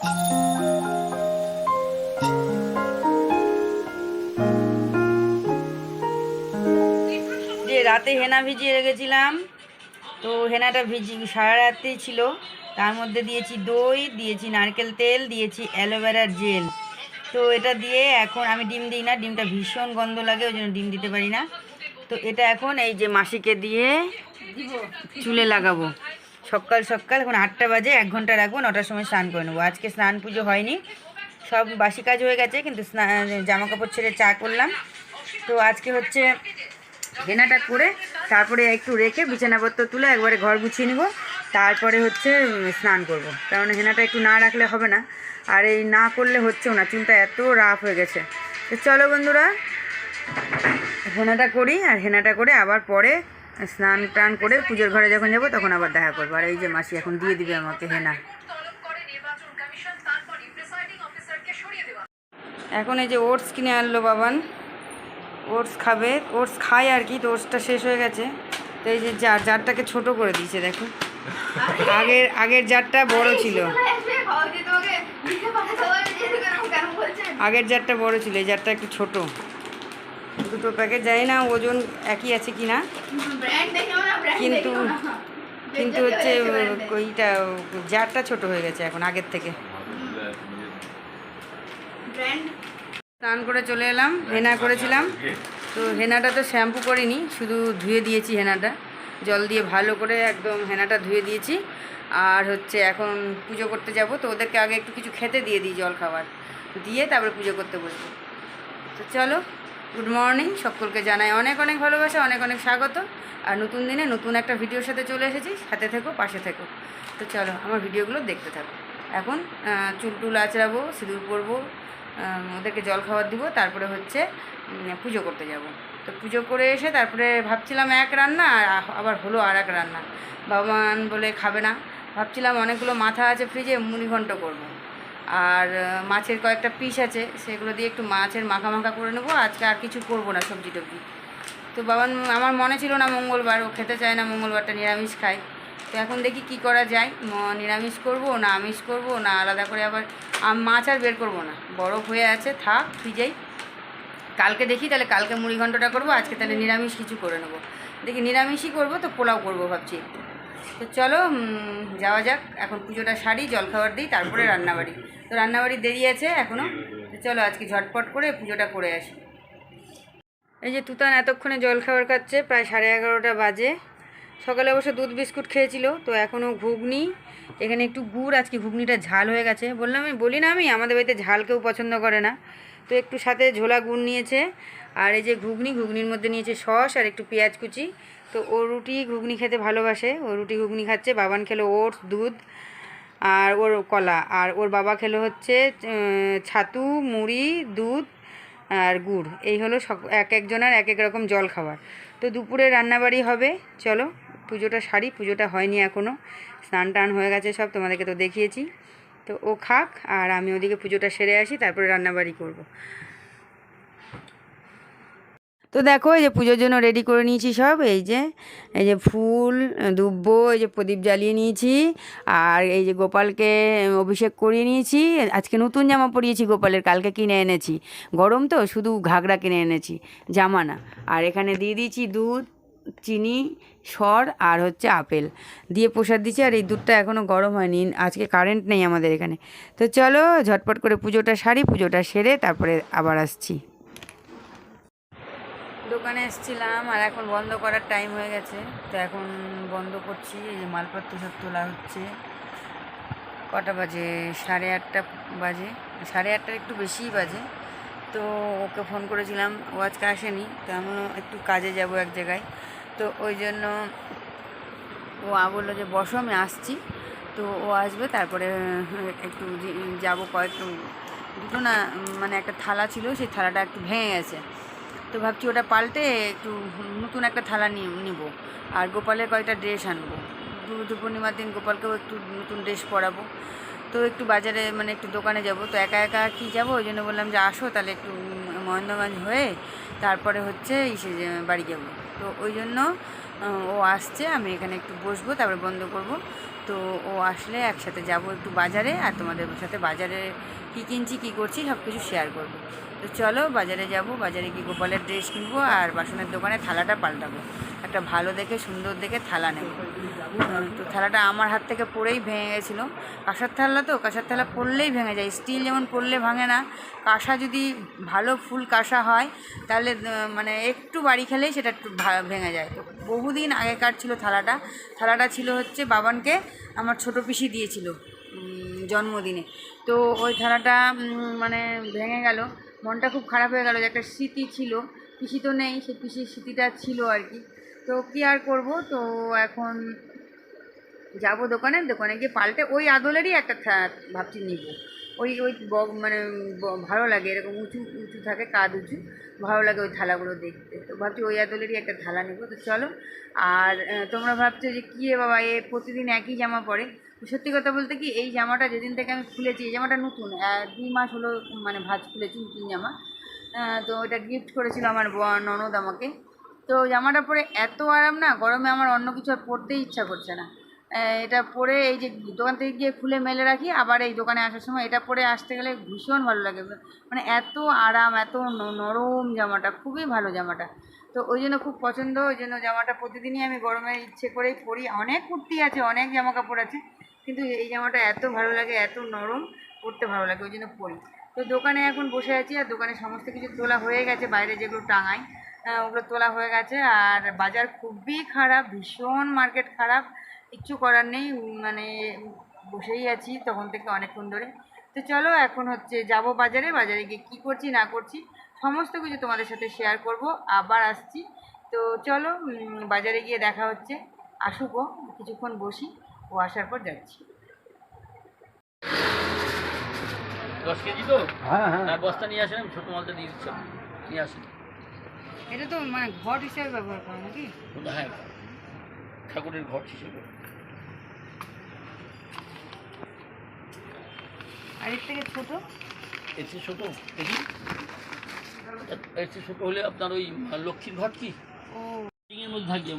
যে রাতে হেনা ভিজিয়ে রেখেছিলাম তো হেনাটা ভিজি সারা রাতেই ছিল। তার মধ্যে দিয়েছি দই দিয়েছি নারকেল তেল দিয়েছি অ্যালোভেরার জেল। তো এটা দিয়ে এখন আমি ডিম দিই না ডিমটা ভীষণ গন্ধ লাগে ওই জন্য ডিম দিতে পারি না। তো এটা এখন এই যে মাসিকে দিয়ে চুলে লাগাবো। সকাল সকাল এখন আটটা বাজে, এক ঘণ্টা রাখব, নটার সময় স্নান করে নেব। আজকে স্নান পুজো হয়নি, সব বাসি কাজ হয়ে গেছে, কিন্তু স্নান জামা কাপড় ছেড়ে চা করলাম। তো আজকে হচ্ছে হেনাটা করে, তারপরে একটু রেখে বিছানাপত্র তুলে একবারে ঘর গুছিয়ে নিব, তারপরে হচ্ছে স্নান করব। কারণ হেনাটা একটু না রাখলে হবে না, আর এই না করলে হচ্ছেও না, চুলটা এত রাফ হয়ে গেছে। তো চলো বন্ধুরা, হেনাটা করি, আর হেনাটা করে আবার পরে স্নান টান করে পুজোর ঘরে যখন যাব তখন আবার দেখা করব। আর এই যে মাসি এখন দিয়ে দিবে আমাকে হেনা। এখন এই যে ওটস কিনে আনলো বাবান। ওটস খাবে, ওটস খায় আর কি, তো ওটসটা শেষ হয়ে গেছে। তো এই যে জার, জারটাকে ছোট করে দিয়েছে, দেখো। আগের আগের জারটা বড় ছিল। আগের জারটা বড় ছিল, এই জারটা একটু ছোট। দুটো প্যাকেট জানি না ওজন একই আছে কি না কিন্তু কিন্তু হচ্ছে ওইটা জারটা ছোট হয়ে গেছে এখন আগের থেকে। স্নান করে চলে এলাম হেনা করেছিলাম। তো হেনাটা তো শ্যাম্পু করিনি শুধু ধুয়ে দিয়েছি হেনাটা। জল দিয়ে ভালো করে একদম হেনাটা ধুয়ে দিয়েছি। আর হচ্ছে এখন পুজো করতে যাব তো ওদেরকে আগে একটু কিছু খেতে দিয়ে দিই জল খাবার। দিয়ে তারপরে পুজো করতে বসবো। তো চলো গুড মর্নিং সকলকে জানাই অনেক অনেক ভালোবাসা, অনেক অনেক স্বাগত। আর নতুন দিনে নতুন একটা ভিডিওর সাথে চলে এসেছি। সাথে থেকো, পাশে থেকো। তো চলো, আমার ভিডিওগুলো দেখতে থাকো। এখন চুল টুল আঁচড়াবো, সিঁদুর পরবো ওদেরকে জল খাবার দিব, তারপরে হচ্ছে পুজো করতে যাব। তো পুজো করে এসে তারপরে ভাবছিলাম এক রান্না, আর আবার হলো আর এক রান্না। বাবান বলে খাবে না। ভাবছিলাম অনেকগুলো মাথা আছে ফ্রিজে মুড়িঘণ্ট করব। আর মাছের কয়েকটা পিস আছে, সেগুলো দিয়ে একটু মাছের মাখা মাখা করে নেব। আজকে আর কিছু করব না সবজি টবজি। তো বাবান আমার মনে ছিল না মঙ্গলবার, ও খেতে চায় না মঙ্গলবারটা নিরামিষ খায়। তো এখন দেখি কি করা যায়। নিরামিষ করব, না আমিষ করব, না আলাদা করে আবার মাছ আর বের করব না। বরফ হয়ে আছে, থাক ফ্রিজেই কালকে দেখি, তাহলে কালকে মুড়ি ঘন্টটা করব, আজকে তাহলে নিরামিষ কিছু করে নেব। দেখি নিরামিষই করব তো পোলাও করব ভাবছি। একটু তো চলো যাওয়া যাক। এখন পুজোটা সারি, জলখাবার দিই, তারপরে রান্নাবাড়ি। তো রান্নাবাড়ি দেরি আছে এখনও তো চলো আজকে ঝটপট করে পুজোটা করে আসি। এই যে তুতান এতক্ষণে জলখাবার খাচ্ছে, প্রায় সাড়ে এগারোটা বাজে। সকালে অবশ্য দুধ বিস্কুট খেয়েছিল, তো এখনও ঘুগনি। এখানে একটু গুড়, আজকে ঘুগনিটা ঝাল হয়ে গেছে। বললাম আমি বলি না আমি, আমাদের বাড়িতে ঝাল কেউ পছন্দ করে না। তো একটু সাথে ঝোলা গুড় নিয়েছে, আর এই যে ঘুগনি, ঘুগনির মধ্যে নিয়েছে সস আর একটু পেঁয়াজ কুচি। তো ও রুটি ঘুগনি খেতে ভালোবাসে। ও রুটি ঘুগনি খাচ্ছে, বাবান খেলো ওটস, দুধ আর ওর কলা। আর ওর বাবা খেলো হচ্ছে ছাতু, মুড়ি, দুধ আর গুড়। এই হলো এক একজনের এক এক রকম জল খাবার তো দুপুরে রান্নাবাড়ি হবে। চলো, পুজোটা সারি, পুজোটা হয়নি এখনও স্নান টান হয়ে গেছে সব, তোমাদেরকে তো দেখিয়েছি। তো ও খাক, আর আমি ওদিকে পুজোটা সেরে আসি, তারপরে রান্নাবাড়ি করব। তো দেখো, এই যে পুজোর জন্য রেডি করে নিয়েছি সব, এই যে এই যে ফুল, দুব্ব, এই যে প্রদীপ জ্বালিয়ে নিয়েছি, আর এই যে গোপালকে অভিষেক করিয়ে নিয়েছি। আজকে নতুন জামা পরিয়েছি গোপালের, কালকে কিনে এনেছি। গরম তো, শুধু ঘাগরা কিনে এনেছি, জামা না। আর এখানে দিয়ে দিয়েছি দুধ, চিনি, সর, আর হচ্ছে আপেল। দিয়ে প্রসাদ দিচ্ছি আর এই দুধটা এখনও গরম হয়নি, আজকে কারেন্ট নেই আমাদের এখানে। তো চলো, ঝটপট করে পুজোটা সারি, পুজোটা সেরে, তারপরে আবার আসছি। দোকানে এসেছিলাম আর এখন বন্ধ করার টাইম হয়ে গেছে। তো এখন বন্ধ করছি, এই যে মালপত্র সব তোলা হচ্ছে। কটা বাজে? সাড়ে আটটা বাজে। সাড়ে আটটার একটু বেশিই বাজে। তো ওকে ফোন করেছিলাম, ও আজকে আসেনি, তো আমিও একটু কাজে যাব এক জায়গায়। তো ওই জন্য ও বলল যে, বসো, আমি আসছি। তো ও আসবে, তারপরে একটু যাব কয়েক দুটো না মানে একটা থালা ছিল, সেই থালাটা একটু ভেঙে গেছে। তো ভাবছি ওটা পাল্টে একটু নতুন একটা থালা নিব। আর গোপালের কয়েকটা ড্রেস আনব। দু পূর্ণিমার দিন গোপালকেও একটু নতুন ড্রেস পরাবো। তো একটু বাজারে মানে একটু দোকানে যাব। তো একা একা কি যাব? ওই জন্য বললাম যে আসো, তাহলে একটু মহেন্দ্রগঞ্জ হয়ে তারপরে হচ্ছে ইসে বাড়ি যাব। তো ওই জন্য ও আসছে, আমি এখানে একটু বসবো, তারপরে বন্ধ করব। তো ও আসলে একসাথে যাব একটু বাজারে আর তোমাদের সাথে বাজারে কী কিনছি, কী করছি, সব কিছু শেয়ার করব। তো চলো বাজারে যাব, বাজারে গিয়ে গোপালের ড্রেস কিনবো আর বাসনের দোকানে থালাটা পাল্টাবো। একটা ভালো দেখে, সুন্দর দেখে থালা নেব। তো থালাটা আমার হাত থেকে পড়েই ভেঙে গেছিল। কাঁসার থালা তো, কাঁসার থালা পড়লেই ভেঙে যায়। স্টিল যেমন পড়লে ভাঙে না, কাঁসা যদি ভালো ফুল কাঁসা হয়, তাহলে মানে একটু বাড়ি খেলেই সেটা একটু ভেঙে যায়। তো বহুদিন আগেকার ছিল থালাটা। থালাটা ছিল হচ্ছে বাবানকে আমার ছোটো পিসি দিয়েছিল জন্মদিনে। তো ওই থালাটা মানে ভেঙে গেল। মনটা খুব খারাপ হয়ে গেল যে একটা স্মৃতি ছিল। পিসি তো নেই, সেই পিসির স্মৃতিটা ছিল আর কি। তো কী আর করব? তো এখন যাব দোকানে দোকানে গিয়ে পাল্টে ওই আদলেরই একটা ভাবছি নিব। ওই ওই মানে ভালো লাগে, এরকম উঁচু উঁচু থাকে কাদ উঁচু, ভালো লাগে ওই থালাগুলো দেখতে। তো ভাবছি ওই আদলেরই একটা থালা নেব। তো চলো, আর তোমরা ভাবছ যে কী বাবা, এ প্রতিদিন একই জামা পরে? সত্যি কথা বলতে কি, এই জামাটা যেদিন থেকে আমি খুলেছি, এই জামাটা নতুন দুই মাস হলো মানে ভাজ খুলেছি নতুন জামা। তো ওটা গিফট করেছিল আমার ননদ আমাকে। তো জামাটা পরে এত আরাম না, গরমে আমার অন্য কিছু আর পরতেই ইচ্ছা করছে না। এটা পরে এই যে দোকান থেকে গিয়ে খুলে মেলে রাখি, আবার এই দোকানে আসার সময় এটা পরে আসতে গেলে ভীষণ ভালো লাগে। মানে এত আরাম, এত নরম জামাটা, খুবই ভালো জামাটা। তো ওই জন্য খুব পছন্দ, ওই জন্য জামাটা প্রতিদিনই আমি গরমে ইচ্ছে করেই পরি। অনেক কুর্তি আছে, অনেক জামা কাপড় আছে, কিন্তু এই জামাটা এত ভালো লাগে, এত নরম, পরতে ভালো লাগে, ওই জন্য পরি। তো দোকানে এখন বসে আছি, আর দোকানে সমস্ত কিছু তোলা হয়ে গেছে, বাইরে যেগুলো টাঙাই ওগুলো তোলা হয়ে গেছে। আর বাজার খুবই খারাপ ভীষণ মার্কেট খারাপ। কিচ্ছু করার নেই মানে বসেই আছি তখন থেকে অনেকক্ষণ ধরে। তো চলো এখন হচ্ছে যাব বাজারে বাজারে গিয়ে কী করছি না করছি সমস্ত কিছু তোমাদের সাথে শেয়ার করব। আবার আসছি। তো চলো বাজারে গিয়ে দেখা হচ্ছে। আসুকও কিছুক্ষণ বসি ও আসার পর যাচ্ছি। দশ কেজি তো? হ্যাঁ হ্যাঁ। হ্যাঁ বস্তা নিয়ে আসেন ছোটো মালটা দিয়ে দিচ্ছি। নিয়ে আসেন। এটা তো মানে ঘর হিসাবে ব্যবহার করো নাকি? হ্যাঁ ঠাকুরের ঘর হিসেবে। আর এর থেকে ছোটো? এর চেয়ে ছোটো? দেখি। এর- ছোটো হলে আপনার ওই লক্ষ্মীর ঘর কি? থাকি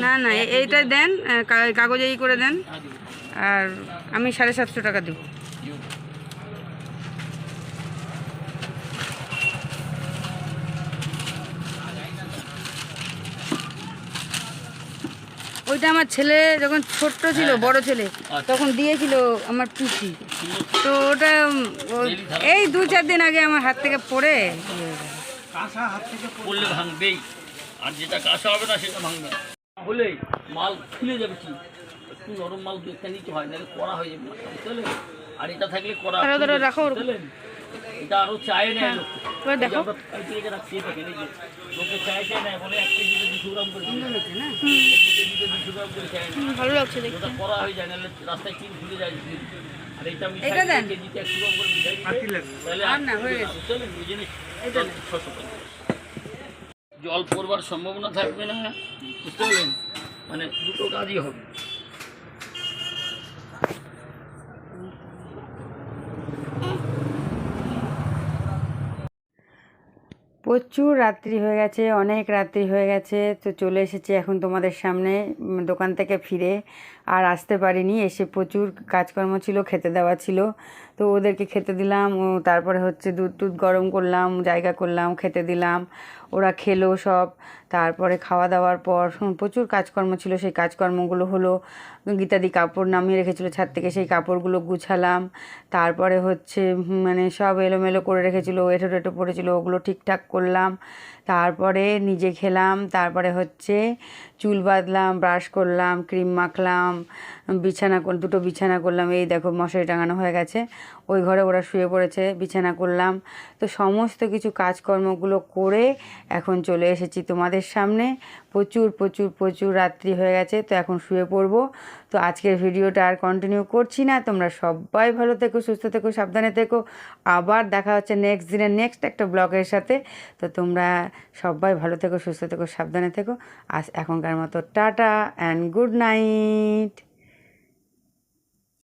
না না এ- এইটা দেন আহ, কাগজে ই করে দেন। হ্যাঁ আর আমি সাড়ে সাতশো টাকা দেবো। ওইটা আমার ছেলে যখন ছোট্ট ছিল হ্যাঁ, বড় ছেলে আচ্ছা। তখন দিয়েছিল আমার পিসি। তো ওটা ও- এই দু চার দিন আগে আমার হাত থেকে পড়ে। কাঁসা হাত থেকে করলে ভাঙবেই। আর যেটা কাঁসা হবে না সেটা ভাঙবে না। হলে মাল খুলে যাবে কি? একটু নরম মাল দেখতে নিতে হয় নাহলে করা হয়ে যাবে? আর এটা থাকলে করা রাখো? এটা আরও চায় নেয় লোক এবার দেখো। ভালো লাগছে দেখতে। হয়ে রাস্তায় কিন যায় আর এটা দেন। জল পড়বার সম্ভাবনা থাকবে না বুঝতে পারলেন? মানে দুটো কাজই হবে। প্রচুর রাত্রি হয়ে গেছে, অনেক রাত্রি হয়ে গেছে। তো চলে এসেছি এখন তোমাদের সামনে দোকান থেকে ফিরে। আর আসতে পারিনি, এসে প্রচুর কাজকর্ম ছিল, খেতে দেওয়া ছিল। তো ওদেরকে খেতে দিলাম, ও তারপরে হচ্ছে দুধ টুধ গরম করলাম, জায়গা করলাম, খেতে দিলাম। ওরা খেলো সব, তারপরে খাওয়া দাওয়ার পর প্রচুর কাজকর্ম ছিল। সেই কাজকর্মগুলো হলো, গীতাদি কাপড় নামিয়ে রেখেছিল ছাদ থেকে, সেই কাপড়গুলো গুছালাম। তারপরে হচ্ছে মানে সব এলোমেলো করে রেখেছিল, এঁটো টেটো পড়েছিল ওগুলো ঠিকঠাক করলাম তারপরে নিজে খেলাম, তারপরে হচ্ছে চুল বাঁধলাম ব্রাশ করলাম ক্রিম মাখলাম, বিছানা দুটো বিছানা করলাম, এই দেখো মশারি টাঙানো হয়ে গেছে। ওই ঘরে ওরা শুয়ে পড়েছে, বিছানা করলাম। তো সমস্ত কিছু কাজকর্মগুলো করে এখন চলে এসেছি তোমাদের সামনে। প্রচুর প্রচুর প্রচুর রাত্রি হয়ে গেছে, তো এখন শুয়ে পড়ব। তো আজকের ভিডিওটা আর কন্টিনিউ করছি না। তোমরা সবাই ভালো থেকো, সুস্থ থেকো, সাবধানে থেকো। আবার দেখা হচ্ছে নেক্সট দিনের নেক্সট একটা ব্লগের সাথে। তো তোমরা সবাই ভালো থেকো সুস্থ থেকো সাবধানে থেকো। আজ এখনকার মতো টাটা অ্যান্ড গুড নাইট